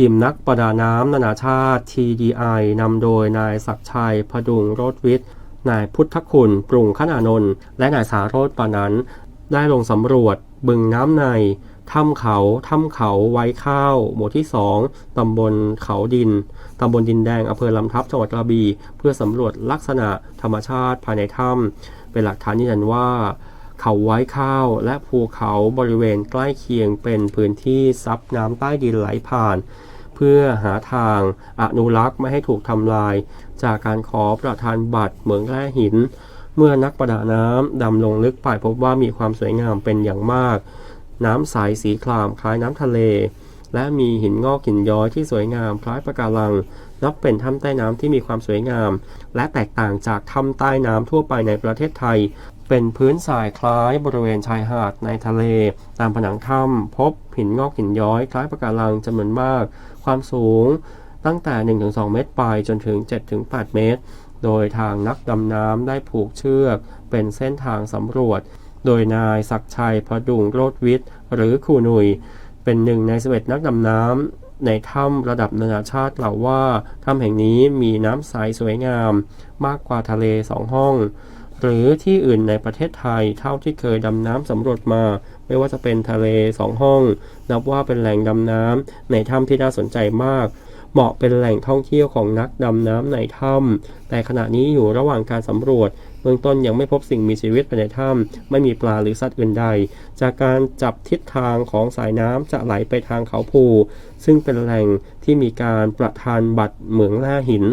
ทีมนักประดาน้ำนานาชาติ TDI นำโดยนายศักชัย พดุงโรธวิทย์ นายพุทธคุณ ปรุงขนานนท์ และนายสาโรธปานั้นได้ลงสำรวจบึงน้ำในถ้ำเขาถ้ำเขาไว้ข้าว หมู่ที่ 2 ตำบลเขาดิน ตำบลดินแดงอำเภอลำทับจังหวัดกระบี่ เพื่อสำรวจลักษณะธรรมชาติภายในถ้ำเป็นหลักฐานยืนยันว่า เขาไว้ข้าวและภูเขาบริเวณใกล้เคียงเป็นพื้นที่ซับน้ำใต้ดินไหลผ่าน เพื่อหาทางอนุรักษ์ไม่ให้ถูกทำลาย จากการขอประทานบัตรเหมืองแร่หิน เมื่อนักประดาน้ำดำลงลึกไปพบว่ามีความสวยงามเป็นอย่างมาก น้ำใสสีครามคล้ายน้ำทะเล และมีหินงอกหินย้อยที่สวยงามคล้ายปะการังนับเป็นถ้ำใต้น้ำที่มีความสวยงาม และแตกต่างจากถ้ำใต้น้ำทั่วไปในประเทศไทย เป็นพื้นทรายคล้ายบริเวณชายหาดในทะเล ตามผนังถ้ำพบหินงอกหินย้อย คล้ายปะการังจำนวนมาก ความสูงตั้งแต่ 1-2 เมตรไปจนถึง 7-8 เมตร โดยทางนักดำน้ำได้ผูกเชือก เป็นเส้นทางสำรวจ โดยนายศักชัยพดุงโรธวิทย์ หรือครูหนุย เป็นหนึ่งใน11นักดำน้ำในถ้ำระดับนานาชาติกล่าวว่าถ้ำแห่งนี้มีน้ำใสสวยงาม มากกว่าทะเลสองห้อง หรือที่อื่นในประเทศไทยเท่าที่เคยดำน้ำสำรวจมา ไม่ว่าจะเป็นทะเลสองห้อง นับว่าเป็นแหล่งดำน้ำในถ้ำที่น่าสนใจมาก เหมาะเป็นแหล่งท่องเที่ยวของนักดำน้ำในถ้ำแต่ขณะนี้อยู่ระหว่างการสำรวจเบื้องต้นยังไม่พบสิ่งมีชีวิตภายในถ้ำไม่มีปลาหรือสัตว์อื่นใด จากการจับทิศทางของสายน้ำจะไหลไปทางเขาภู ซึ่งเป็นแหล่งที่มีการประทานบัตรเหมืองแร่หิน